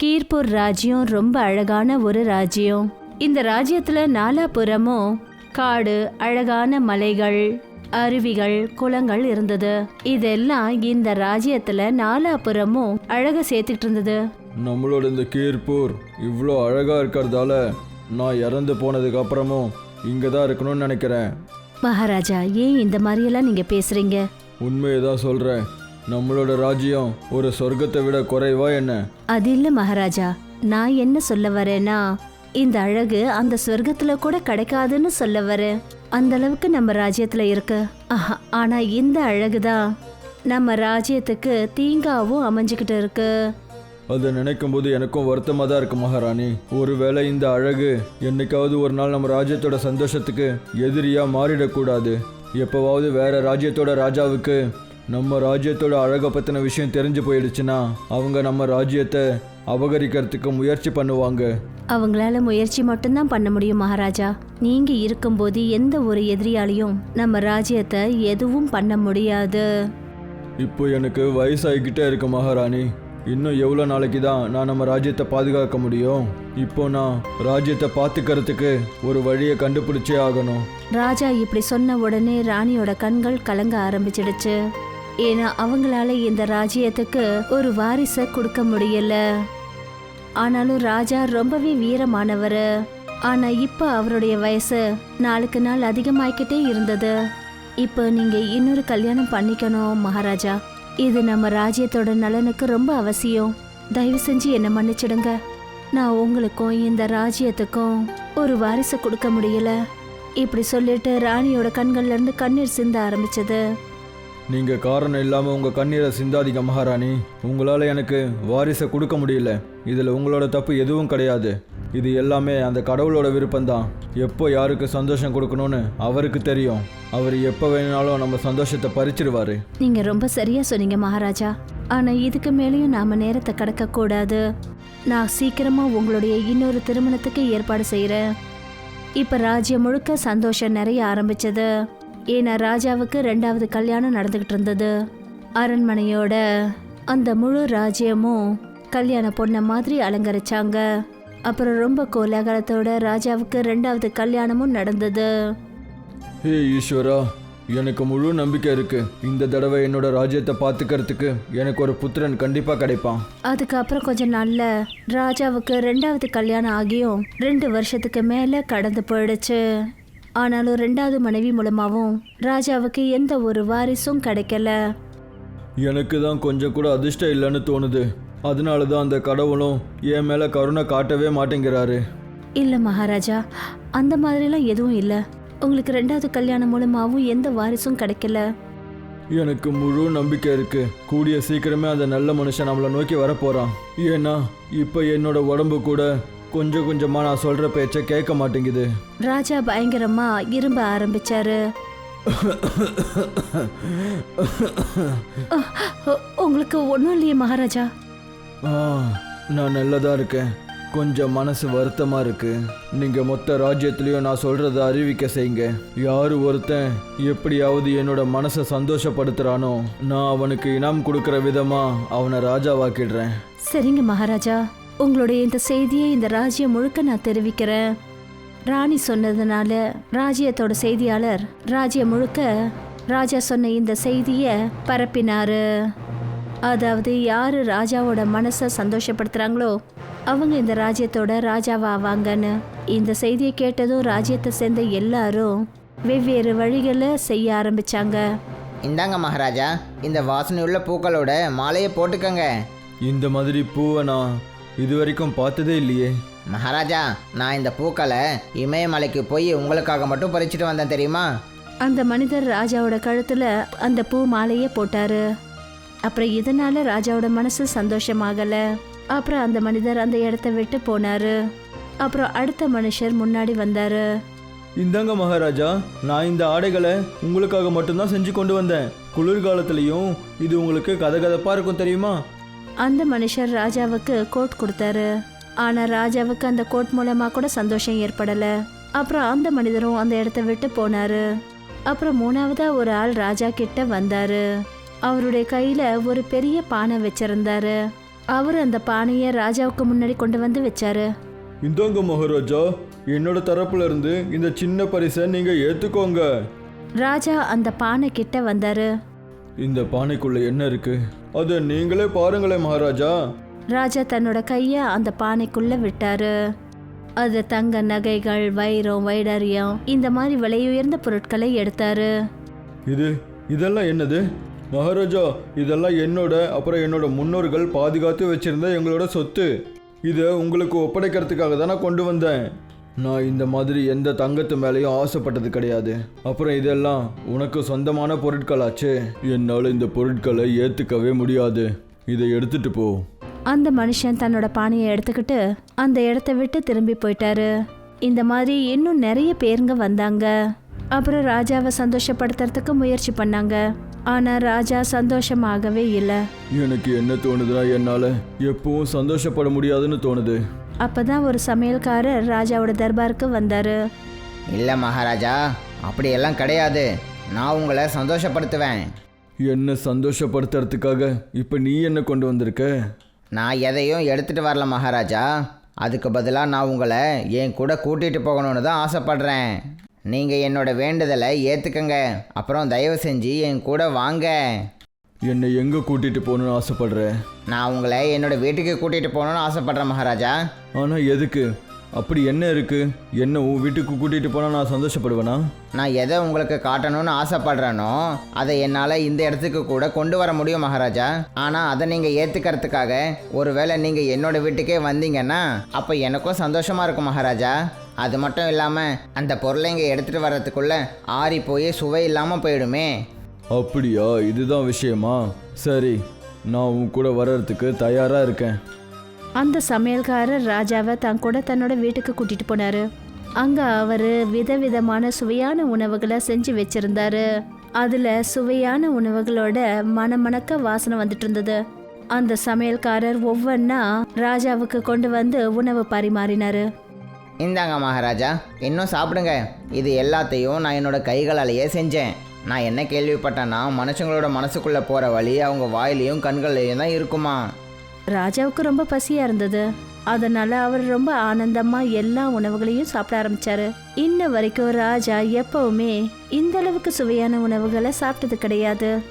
கீர்பூர் ராஜ்யம் ரொம்ப அழகான ஒரு ராஜ்யம். இந்த ராஜ்யத்துல நாலாபுறமும் காடு அழகான மலைகள் அருவிகள் குளங்கள் இருந்தது. இதெல்லாம் இந்த ராஜ்யத்துல நாலாபுறமும் அழக சேர்த்துட்டு இருந்தது. நம்மளோட இந்த கீர்பூர் இவ்வளோ அழகாக இருக்கிறதால நான் இறந்து போனதுக்கு அப்புறமும் இங்கே தான் இருக்கணும்னு நினைக்கிறேன். மகாராஜா ஏன் இந்த மாதிரியெல்லாம் நீங்க பேசுறீங்க? உண்மையை தான் சொல்கிறேன் நம்மளோட ராஜ்யம் ஒரு சொர்க்கத்தை விட குறைவா என்ன? அது இல்ல மகாராஜா. நான் என்ன சொல்ல வரேன்னா இந்த அழகு அந்த சொர்க்கத்துல கூட கிடைக்காதுன்னு சொல்ல வரேன் அந்த அளவுக்கு நம்ம ராஜ்யத்துல இருக்கு. ஆஹா, ஆனா இந்த அழகுதான் நம்ம ராஜ்யத்துக்கு தீங்காவும் அமைஞ்சுக்கிட்டு இருக்கு. அதை நினைக்கும் போது எனக்கும் வருத்தமாக தான் இருக்கு மகாராணி. ஒருவேளை இந்த அழகு என்னைக்காவது ஒரு நாள் நம்ம ராஜ்யத்தோட சந்தோஷத்துக்கு எதிரியாக மாறிடக்கூடாது. எப்போவாவது வேற ராஜ்யத்தோட ராஜாவுக்கு நம்ம ராஜ்யத்தோட அழகை பற்றின விஷயம் தெரிஞ்சு போயிடுச்சுன்னா அவங்க நம்ம ராஜ்யத்தை அபகரிக்கிறதுக்கு முயற்சி பண்ணுவாங்க. அவங்களால முயற்சி மட்டும்தான் பண்ண முடியும் மகாராஜா. நீங்க இருக்கும்போது எந்த ஒரு எதிரியாலையும் நம்ம ராஜ்யத்தை எதுவும் பண்ண முடியாது. இப்போ எனக்கு வயசாகிக்கிட்டே இருக்கு மகாராணி. இன்னும் எவ்வளோ நாளைக்கு தான் நான் நம்ம ராஜ்யத்தை பாதுகாக்க முடியும்? இப்போ நான் ராஜ்யத்தை பார்த்துக்கிறதுக்கு ஒரு வழியை கண்டுபிடிச்சே ஆகணும். ராஜா இப்படி சொன்ன உடனே ராணியோட கண்கள் கலங்க ஆரம்பிச்சிடுச்சு. ஏன்னா அவங்களால இந்த ராஜ்யத்துக்கு ஒரு வாரிசை கொடுக்க முடியல. ஆனாலும் ராஜா ரொம்பவே வீரமானவர். ஆனா இப்ப அவருடைய வயசு நாளுக்கு நாள் அதிகமாயிக்கிட்டே இருந்தது. இப்போ நீங்க இன்னொரு கல்யாணம் பண்ணிக்கணும் மகாராஜா. இது நம்ம ராஜ்யத்தோட நலனுக்கு ரொம்ப அவசியம். தயவு செஞ்சு என்னை மன்னிச்சிடுங்க. நான் உங்களுக்கும் இந்த ராஜ்யத்துக்கும் ஒரு வாரிசை கொடுக்க முடியல. இப்படி சொல்லிட்டு ராணியோட கண்கள்ல இருந்து கண்ணீர் சிந்த ஆரம்பிச்சது. நீங்கள் காரணம் இல்லாமல் உங்கள் கண்ணீரை சிந்தாதிக்க மகாராணி. உங்களால் எனக்கு வாரிசை கொடுக்க முடியல. இதில் உங்களோட தப்பு எதுவும் கிடையாது. இது எல்லாமே அந்த கடவுளோட விருப்பம்தான். எப்போ யாருக்கு சந்தோஷம் கொடுக்கணும்னு அவருக்கு தெரியும். அவர் எப்போ வேணுனாலும் நம்ம சந்தோஷத்தை பறிச்சிருவாரு. நீங்க ரொம்ப சரியா சொன்னீங்க மகாராஜா. ஆனா இதுக்கு மேலேயும் நாம நேரத்தை கடக்க கூடாது நான் சீக்கிரமா உங்களுடைய இன்னொரு திருமணத்துக்கு ஏற்பாடு செய்யறேன் இப்ப ராஜ்யம் முழுக்க சந்தோஷம் நிறைய ஆரம்பிச்சது. ஏன்னா ராஜாவுக்கு ரெண்டாவது கல்யாணம் நடந்துகிட்டு இருந்தது. அரண்மனையோட அந்த முழு ராஜ்யமும் கல்யாண பொண்ணை மாதிரி அலங்கரிச்சாங்க. அப்புறம் ரொம்ப கோலாகலத்தோட ராஜாவுக்கு ரெண்டாவது கல்யாணமும் நடந்தது. ஹே ஈஸ்வரா எனக்கு முழு நம்பிக்கை இருக்கு. இந்த தடவை என்னோட ராஜ்யத்தை பார்த்துக்கிறதுக்கு எனக்கு ஒரு புத்திரன் கண்டிப்பாக கிடைப்பான். அதுக்கப்புறம் கொஞ்ச நாள்ல ராஜாவுக்கு ரெண்டாவது கல்யாணம் ஆகியும் ரெண்டு வருஷத்துக்கு மேல கடந்து போயிடுச்சு. ஆனாலும் ரெண்டாவது மனைவி மூலமாவும் ராஜாவுக்கு எந்த ஒரு வாரிசும் கிடைக்கல. எனக்கு தான் கொஞ்சம் கூட அதிர்ஷ்டம் இல்லைன்னு தோணுது. அதனால தான் அந்த கடவுளும் என் மேலே கருணை காட்டவே மாட்டேங்கிறாரு. இல்ல மகாராஜா அந்த மாதிரிலாம் எதுவும் இல்ல. உங்களுக்கு ரெண்டாவது கல்யாணம் மூலமாவும் எந்த வாரிசும் கிடைக்கல. எனக்கு முழு நம்பிக்கை இருக்கு. கூடிய சீக்கிரமே அந்த நல்ல மனுஷன் நம்மளை நோக்கி வரப்போறான் ஏன்னா இப்போ என்னோட உடம்பு கூட கொஞ்சம் கொஞ்சமா நான் சொல்ற பேச்சை கேட்க மாட்டேங்குது. ராஜா பயங்கரமா இரும்ப ஆரம்பிச்சாரு. உங்களுக்கு ஒன்றும் இல்லையே மகாராஜா? ஆ நான் நல்லதா இருக்கேன். கொஞ்சம் மனசு வருத்தமா இருக்கு. நீங்க மொத்த ராஜ்யத்திலையும் நான் சொல்றத அறிவிக்க செய்யுங்க. யாரு ஒருத்தன் எப்படியாவது என்னோட மனசை சந்தோஷப்படுத்துறானோ நான் அவனுக்கு இனாம் கொடுக்கிற விதமா அவனை ராஜாவாக்கிடுறேன். சரிங்க மகாராஜா. உங்களுடைய இந்த செய்தியை இந்த ராஜ்யம் முழுக்க நான் தெரிவிக்கிறேன். ராணி சொன்னதுனால ராஜ்யத்தோட செய்தியாளர் ராஜ்யம் முழுக்க ராஜா சொன்ன இந்த செய்தியை பரப்பினாரு. அதாவது யாரு ராஜாவோட மனசை சந்தோஷப்படுத்துறாங்களோ அவங்க இந்த ராஜ்யத்தோட ராஜாவா ஆவாங்கன்னு. இந்த செய்தியை கேட்டதும் ராஜ்யத்தை சேர்ந்த எல்லாரும் வெவ்வேறு வழிகளை செய்ய ஆரம்பிச்சாங்க. இந்தாங்க மகாராஜா இந்த வாசனையுள்ள பூக்களோட மாலையை போட்டுக்கங்க. இந்த மாதிரி பூவை நான் இது வரைக்கும் பார்த்ததே இல்லையே. மகாராஜா நான் இந்த பூக்களை இமயமலைக்கு போய் உங்களுக்காக மட்டும் பறிச்சுட்டு வந்தேன் தெரியுமா? அந்த மனிதர் ராஜாவோட கழுத்துல அந்த பூ மாலையே போட்டாரு. அப்புறம் இதனால ராஜாவோட மனசு சந்தோஷமாகல. அப்புறம் அந்த மனிதர் அந்த இடத்த விட்டு போனாரு. அப்புறம் அடுத்த மனுஷர் முன்னாடி வந்தாரு. இந்தாங்க மகாராஜா நான் இந்த ஆடைகளை உங்களுக்காக மட்டும்தான் செஞ்சு கொண்டு வந்தேன். குளிர்காலத்துலேயும் இது உங்களுக்கு கதகதப்பா இருக்கும் தெரியுமா? அந்த மனுஷர் ராஜாவுக்கு கோட் கொடுத்தாரு. ஆனா ராஜாவுக்கு அந்த கோட் மூலமா கூட சந்தோஷம் ஏற்படல. அப்புறம் அந்த மனிதரும் அந்த இடத்த விட்டு போனாரு. அப்புறம் மூணாவதா ஒரு ஆள் ராஜா கிட்ட வந்தாரு. அவருடைய கையில ஒரு பெரிய பானை வச்சிருந்தாரு. அவர் அந்த பானையை ராஜாவுக்கு முன்னாடி கொண்டு வந்து வச்சாரு. இந்தாங்க மகாராஜா என்னோட தரப்புல இருந்து இந்த சின்ன பரிசை நீங்க ஏத்துக்கோங்க. ராஜா அந்த பானை கிட்ட வந்தாரு. இந்த பானைக்குள்ள என்ன இருக்கு? அதை நீங்களே பாருங்களேன் மகாராஜா. ராஜா தன்னோட கையை அந்த பானைக்குள்ள விட்டாரு. அது தங்க நகைகள் வைரம் வைடரியம் இந்த மாதிரி விலையுயர்ந்த பொருட்களை எடுத்தாரு. இது இதெல்லாம் என்னது? மகாராஜா இதெல்லாம் என்னோட அப்புறம் என்னோட முன்னோர்கள் பாதுகாத்து வச்சிருந்த எங்களோட சொத்து. இதை உங்களுக்கு ஒப்படைக்கிறதுக்காக தான் நான் கொண்டு வந்தேன். நான் இந்த மாதிரி எந்த தங்கத்து மேலேயும் ஆசைப்பட்டது கிடையாது. அப்புறம் இதெல்லாம் உனக்கு சொந்தமான பொருட்களாச்சே. என்னால் இந்த பொருட்களை ஏற்றுக்கவே முடியாது. இதை எடுத்துட்டு போ. அந்த மனுஷன் தன்னோட பானையை எடுத்துக்கிட்டு அந்த இடத்த விட்டு திரும்பி போயிட்டாரு. இந்த மாதிரி இன்னும் நிறைய பேருங்க வந்தாங்க. அப்புறம் ராஜாவை சந்தோஷப்படுத்துறதுக்கு முயற்சி பண்ணாங்க. ஆனா ராஜா சந்தோஷமாகவே இல்லை. எனக்கு என்ன தோணுதுன்னா என்னால் எப்பவும் சந்தோஷப்பட முடியாதுன்னு தோணுது. அப்பதான் ஒரு சமையல்காரர் ராஜாவோட தர்பாருக்கு வந்தாரு. இல்லை மகாராஜா அப்படியெல்லாம் கிடையாது. நான் உங்களை சந்தோஷப்படுத்துவேன். என்ன சந்தோஷப்படுத்துறதுக்காக? இப்போ நீ என்ன கொண்டு வந்திருக்க? நான் எதையும் எடுத்துகிட்டு வரல மகாராஜா. அதுக்கு பதிலாக நான் உங்களை என் கூட கூட்டிகிட்டு போகணும்னு தான் ஆசைப்படுறேன். நீங்கள் என்னோட வேண்டுதலை ஏற்றுக்கங்க அப்புறம் தயவு செஞ்சு என் கூட வாங்க. என்னை எங்கே கூட்டிகிட்டு போகணும்னு ஆசைப்படுற? நான் உங்களை என்னோட வீட்டுக்கு கூட்டிகிட்டு போகணும்னு ஆசைப்படுறேன் மகாராஜா. ஆனால் எதுக்கு? அப்படி என்ன இருக்கு? என்ன உன் வீட்டுக்கு கூட்டிகிட்டு போனால் நான் சந்தோஷப்படுவேனா? நான் எதை உங்களுக்கு காட்டணும்னு ஆசைப்படுறேனோ அதை என்னால் இந்த இடத்துக்கு கூட கொண்டு வர முடியும் மகாராஜா. ஆனால் அதை நீங்கள் ஏற்றுக்கிறதுக்காக ஒருவேளை நீங்கள் என்னோட வீட்டுக்கே வந்தீங்கன்னா அப்போ எனக்கும் சந்தோஷமாக இருக்கும் மகாராஜா. அது மட்டும் இல்லாமல் அந்த பொருளை இங்கே எடுத்துகிட்டு வர்றதுக்குள்ள ஆறி போய் சுவை இல்லாமல் போயிடுமே. அப்படியா? இதுதான் விஷயமா? சரி நான் உன் கூட வர்றதுக்கு தயாராக இருக்கேன். அந்த சமையல்காரர் ராஜாவை தான் கூட தன்னோட வீட்டுக்கு கூட்டிட்டு போனாரு. அங்க அவரு விதவிதமான சுவையான உணவுகளை செஞ்சு வச்சிருந்தாரு. அதுல சுவையான உணவுகளோட மணமணக்க வாசனை வந்துட்டு இருந்தது. அந்த சமையல்காரர் ஒவ்வொன்றா ராஜாவுக்கு கொண்டு வந்து உணவு பரிமாறினாரு. இந்தாங்க மகாராஜா இன்னும் சாப்பிடுங்க. இது எல்லாத்தையும் நான் என்னோட கைகளாலேயே செஞ்சேன். நான் என்ன கேள்விப்பட்டேன்னா மனுஷங்களோட மனசுக்குள்ளே போகிற வழி அவங்க வாயிலையும் கண்கள்லையும் தான் இருக்குமா? ராஜாவுக்கு ரொம்ப பசியா இருந்தது. அதனால அவர் ரொம்ப ஆனந்தமா எல்லா உணவுகளையும் சாப்பிட ஆரம்பிச்சாரு. இன்ன வரைக்கும் ராஜா எப்பவுமே இந்த அளவுக்கு சுவையான உணவுகளை சாப்பிட்டது கிடையாது.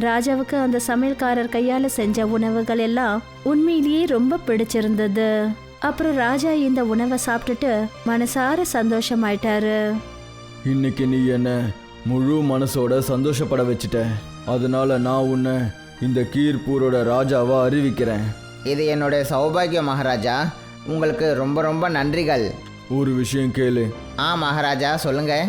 ராஜாவுக்கு அந்த சமையல்காரர் கையால செஞ்ச உணவுகள் எல்லாம் உண்மையிலேயே ரொம்ப பிடிச்சிருந்தது. அப்புறம் ராஜா இந்த உணவை சாப்பிட்டுட்டு மனசார சந்தோஷமாயிட்டாரு. இன்னைக்கு நீ என்ன முழு மனசோட சந்தோஷப்பட வச்சிட்ட அதனால நான் உன்னை இந்த கீர்பூரோட ராஜாவா அறிவிக்கிறேன். இது என்னுடைய சௌபாகியம் மகாராஜா. உங்களுக்கு ரொம்ப ரொம்ப நன்றிகள். ஒரு விஷயம் கேளு. ஆ மகாராஜா சொல்லுங்க.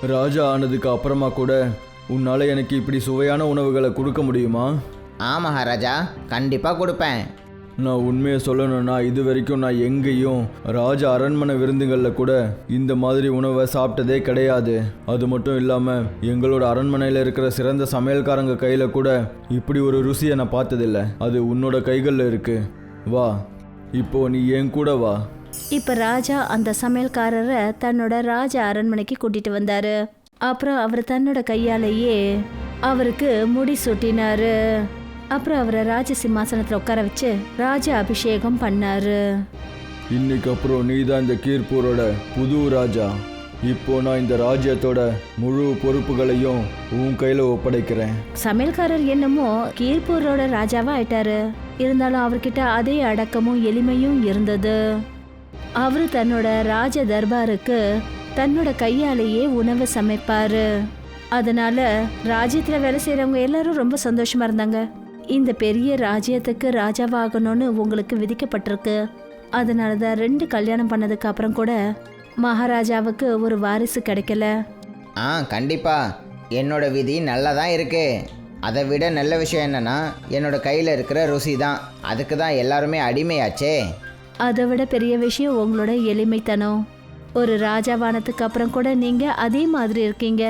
ராஜா ஆனதுக்கு அப்புறமா கூட உன்னால் எனக்கு இப்படி சுவையான உணவுகளை கொடுக்க முடியுமா? ஆ மகாராஜா கண்டிப்பாக கொடுப்பேன். நான் உண்மையை சொல்லணும்னா இது வரைக்கும் நான் எங்கேயும் ராஜ அரண்மனை விருந்துகளில் கூட இந்த மாதிரி உணவை சாப்பிட்டதே கிடையாது. அது மட்டும் இல்லாமல் எங்களோட அரண்மனையில் இருக்கிற சிறந்த சமையல்காரங்க கையில் கூட இப்படி ஒரு ருசியை நான் பார்த்ததில்ல. அது உன்னோட கைகளில் இருக்கு. வா. இப்போ நீ என் கூட வா. இப்ப ராஜா அந்த சமையல்காரரை தன்னோட ராஜ அரண்மனைக்கு கூட்டிட்டு வந்தாரு. அப்புறம் அவர் தன்னோட கையாலேயே அவருக்கு முடி சுட்டினாரு. அப்புறம் அவரை ராஜ சிம்மாசனத்துல உட்கார வச்சு ராஜ அபிஷேகம் பண்ணாரு. இன்னைக்கு அப்புறம் நீ தான் இந்த கீர்பூரோட புது ராஜா. இப்போ நான் இந்த ராஜ்யத்தோட முழு பொறுப்புகளையும் உன் கையில் ஒப்படைக்கிறேன். சமையல்காரர் என்னமோ கீர்பூரோட ராஜாவா ஆயிட்டாரு. இருந்தாலும் அவர்கிட்ட அதே அடக்கமும் எளிமையும் இருந்தது. அவரு தன்னோட ராஜ தர்பாருக்கு தன்னோட கையாலேயே உணவு சமைப்பாரு. அதனால ராஜ்யத்துல வேலை செய்றவங்க எல்லாரும் ரொம்ப சந்தோஷமா இருந்தாங்க. இந்த பெரிய ராஜ்யத்துக்கு ராஜாவாகணும்னு உங்களுக்கு விதிக்கப்பட்டிருக்கு. அதனால தான் ரெண்டு கல்யாணம் பண்ணதுக்கு அப்புறம் கூட மகாராஜாவுக்கு ஒரு வாரிசு கிடைக்கல. ஆ கண்டிப்பாக என்னோட விதி நல்லா தான் இருக்கு. அதை விட நல்ல விஷயம் என்னன்னா என்னோட கையில் இருக்கிற ருசி தான். அதுக்கு தான் எல்லாருமே அடிமையாச்சே. அதை விட பெரிய விஷயம் உங்களோட எளிமைத்தனம். ஒரு ராஜாவானதுக்கு அப்புறம் கூட நீங்க அதே மாதிரி இருக்கீங்க.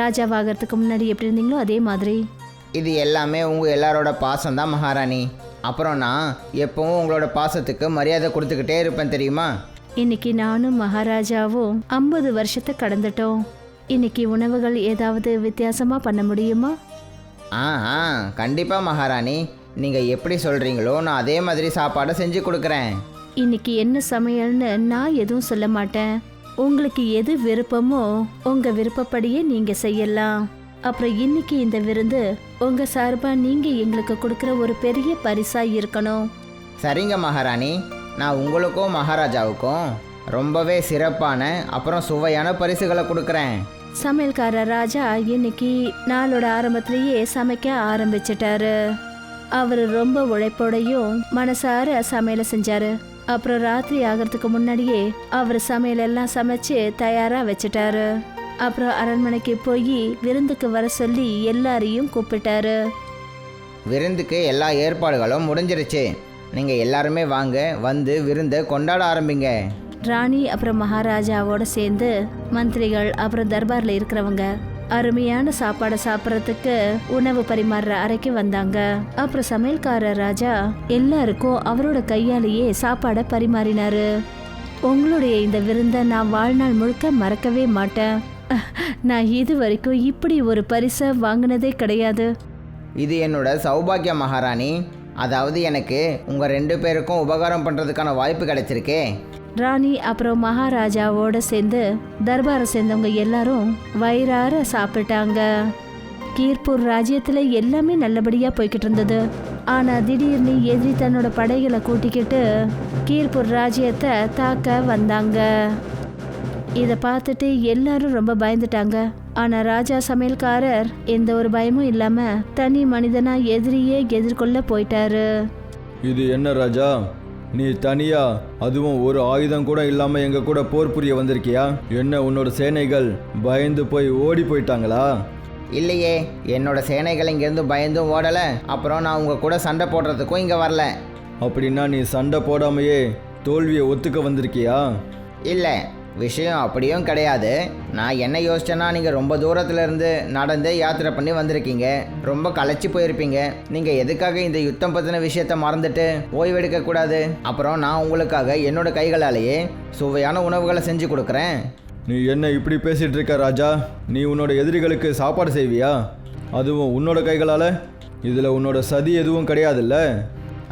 ராஜாவாகிறதுக்கு முன்னாடி எப்படி இருந்தீங்களோ அதே மாதிரி. இது எல்லாமே உங்கள் எல்லாரோட பாசம் தான் மகாராணி. அப்புறம் நான் எப்பவும் உங்களோட பாசத்துக்கு மரியாதை கொடுத்துக்கிட்டே இருப்பேன் தெரியுமா? இன்னைக்கு நானும் மகாராஜாவும் ஐம்பது வருஷத்தை கடந்துட்டோம். இன்னைக்கு உணவுகள் ஏதாவது வித்தியாசமா பண்ண முடியுமா? ஆ ஆ கண்டிப்பாக மகாராணி. நீங்கள் எப்படி சொல்கிறீங்களோ நான் அதே மாதிரி சாப்பாடை செஞ்சு கொடுக்குறேன். இன்னைக்கு என்ன சமையல்னு நான் எதுவும் சொல்ல மாட்டேன். உங்களுக்கு எது விருப்பமோ உங்க விருப்பப்படியே நீங்க செய்யலாம். அப்புறம் இன்னைக்கு இந்த விருந்து உங்க சார்பா நீங்க எங்களுக்கு கொடுக்குற ஒரு பெரிய பரிசா இருக்கணும். சரிங்க மகாராணி. நான் உங்களுக்கும் மகாராஜாவுக்கும் ரொம்பவே சிறப்பான அப்புறம் சுவையான பரிசுகளை கொடுக்குறேன். சமையல்காரர் ராஜா இன்னைக்கு நாளோட ஆரம்பத்திலேயே சமைக்க ஆரம்பிச்சிட்டாரு. அவர் ரொம்ப உழைப்போடையும் மனசார சமையலை செஞ்சாரு. அப்புறம் ராத்திரி ஆகிறதுக்கு முன்னாடியே அவர் சமையல் எல்லாம் சமைச்சு தயாரா வச்சுட்டாரு. அப்புறம் அரண்மனைக்கு போய் விருந்துக்கு வர சொல்லி எல்லாரையும் கூப்பிட்டாரு. விருந்துக்கு எல்லா ஏற்பாடுகளும் முடிஞ்சிருச்சு. நீங்கள் எல்லாருமே வாங்க வந்து விருந்தை கொண்டாட ஆரம்பிங்க. ராணி அப்புறம் மகாராஜாவோட சேர்ந்து மந்திரிகள் அப்புறம் தர்பார்ல இருக்கிறவங்க அருமையான சாப்பாடை சாப்பிட்றதுக்கு உணவு பரிமாறுற அறைக்கு வந்தாங்க. அப்புறம் சமையல்காரர் ராஜா எல்லாருக்கும் அவரோட கையாலேயே சாப்பாடை பரிமாறினாரு. உங்களுடைய இந்த விருந்தை நான் வாழ்நாள் முழுக்க மறக்கவே மாட்டேன். நான் இது வரைக்கும் இப்படி ஒரு பரிசை வாங்கினதே கிடையாது. இது என்னோட சௌபாகிய மகாராணி. அதாவது எனக்கு உங்கள் ரெண்டு பேருக்கும் உபகாரம் பண்ணுறதுக்கான வாய்ப்பு கிடைச்சிருக்கே. ராணி அப்புறம் மகாராஜாவோட சேர்ந்து தர்பாரை சேர்ந்தவங்க எல்லாரும் வயிறார சாப்பிட்டாங்க. கீர்பூர் ராஜ்யத்துல எல்லாமே நல்லபடியா போய்கிட்டு இருந்தது. ஆனா திடீர்னு எதிரி தன்னோட படைகளை கூட்டிக்கிட்டு கீர்பூர் ராஜ்யத்தை தாக்க வந்தாங்க. இதை பார்த்துட்டு எல்லாரும் ரொம்ப பயந்துட்டாங்க. ஆனா ராஜா சமையல்காரர் எந்த ஒரு பயமும் இல்லாம தனி மனிதனா எதிரியே எதிர்கொள்ள போயிட்டாரு. இது என்ன ராஜா? நீ தனியா? அதுவும் ஒரு ஆயுதம் கூட இல்லாம எங்க கூட போர் புரிய வந்திருக்கியா? என்ன உன்னோட சேனைகள் பயந்து போய் ஓடி போயிட்டாங்களா? இல்லையே என்னோட சேனைகள் இங்கேருந்து பயந்தும் ஓடலை. அப்புறம் நான் உங்கள் கூட சண்டை போடுறதுக்கும் இங்கே வரல. அப்படின்னா நீ சண்டை போடாமையே தோல்வியை ஒத்துக்க வந்திருக்கியா? இல்லை விஷயம் அப்படியும் கிடையாது. நான் என்ன யோசிச்சேன்னா நீங்கள் ரொம்ப தூரத்துல இருந்து நடந்து யாத்திரை பண்ணி வந்திருக்கீங்க. ரொம்ப களைச்சி போயிருப்பீங்க. நீங்கள் எதுக்காக இந்த யுத்தம் பற்றின விஷயத்த மறந்துட்டு ஓய்வெடுக்க கூடாது? அப்புறம் நான் உங்களுக்காக என்னோட கைகளாலேயே சுவையான உணவுகளை செஞ்சு கொடுக்குறேன். நீ என்ன இப்படி பேசிட்டு இருக்க ராஜா? நீ உன்னோட எதிரிகளுக்கு சாப்பாடு செய்வியா? அதுவும் உன்னோட கைகளால்? இதில் உன்னோட சதி எதுவும் கிடையாதுல்ல?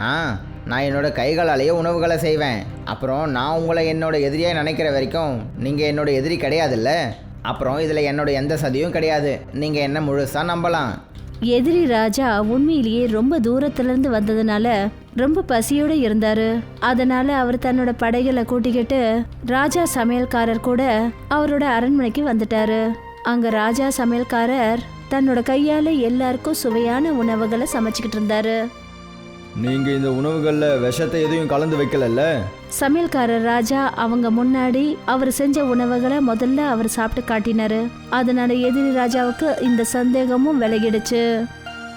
ஆ நான் என்னோட கைகளாலேயே உணவுகளை செய்வேன். அப்புறம் நான் உங்களை என்னோட எதிரியாக நினைக்கிற வரைக்கும் நீங்கள் என்னோட எதிரி கிடையாதுல்ல? அப்புறம் இதில் என்னோட எந்த சதியும் கிடையாது. நீங்கள் என்ன முழுசாக நம்பலாம்? எதிரி ராஜா உண்மையிலேயே ரொம்ப தூரத்துலேருந்து வந்ததுனால ரொம்ப பசியோட இருந்தாரு. அதனால அவர் தன்னோட படைகளை கூட்டிக்கிட்டு ராஜா சமையல்காரர் கூட அவரோட அரண்மனைக்கு வந்துட்டாரு. அங்க ராஜா சமையல்காரர் தன்னோட கையால எல்லாருக்கும் சுவையான உணவுகளை சமைச்சுக்கிட்டு இருந்தாரு. நீங்கள் இந்த உணவுகளில் விஷத்தை எதையும் கலந்து வைக்கலல்ல? சமையல்காரர் ராஜா அவங்க முன்னாடி அவர் செஞ்ச உணவுகளை முதல்ல அவர் சாப்பிட்டு காட்டினாரு. அதனால எதிரி ராஜாவுக்கு இந்த சந்தேகமும் விலகிடுச்சு.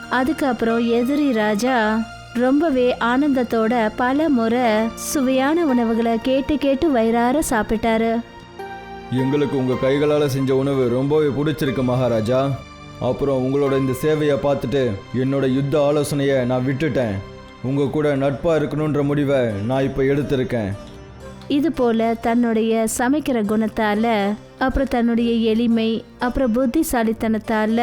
அதுக்கப்புறம் எதிரி ராஜா ரொம்பவே ஆனந்தத்தோட பல முறை சுவையான உணவுகளை கேட்டு கேட்டு வயிறார சாப்பிட்டாரு. எங்களுக்கு உங்கள் கைகளால் செஞ்ச உணவு ரொம்பவே பிடிச்சிருக்கு மகாராஜா. அப்புறம் உங்களோட இந்த சேவையை பார்த்துட்டு என்னோட யுத்த ஆலோசனையை நான் விட்டுட்டேன். உங்கள் கூட நட்பாக இருக்கணுன்ற முடிவை நான் இப்போ எடுத்திருக்கேன். இது போல தன்னுடைய சமைக்கிற குணத்தால அப்புறம் தன்னுடைய எளிமை அப்புறம் புத்திசாலித்தனத்தால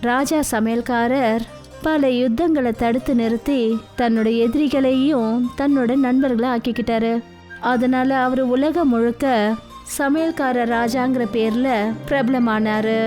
ராஜா சமையல்காரர் பல யுத்தங்களை தடுத்து நிறுத்தி தன்னோட எதிரிகளையும் தன்னோட நண்பர்களை ஆக்கிக்கிட்டாரு. அதனால அவர் உலகம் முழுக்க சமையல்கார ராஜாங்கிற பேர்ல பிரபலமானாரு.